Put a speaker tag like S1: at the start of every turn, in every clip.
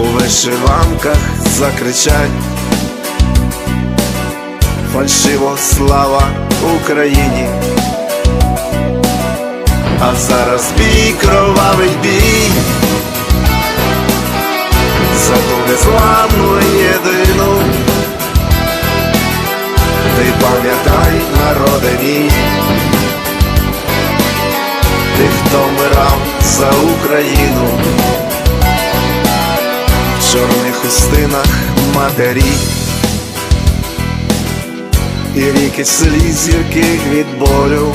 S1: у вишиванках закричать, фальшиво слава Україні, а зараз бій, кровавий бій. За ту незламну єдину. Ти пам'ятай, народе мій, ти, хто вмирав за Україну, чорних хустинах матері, і ріки сліз гірких від болю,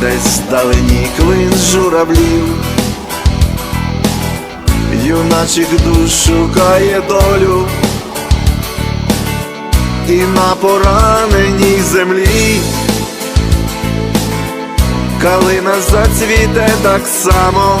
S1: десь вдалині клин журавлів. Юначих душ шукає долю, і на пораненій землі. Калина зацвіте так само,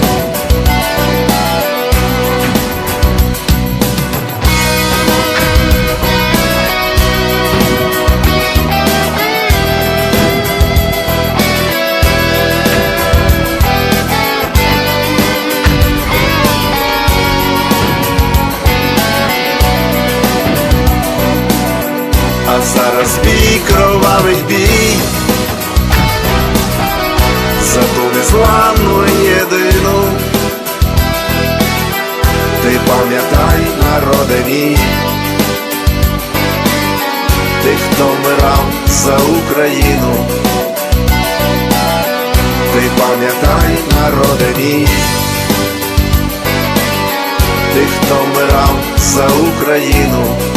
S1: Зараз бій, кровавий бій за ту незламну єдину. Ти пам'ятай, народе мій, ти, хто вмирав за Україну. Ти пам'ятай, народе мій, ти, хто вмирав за Україну.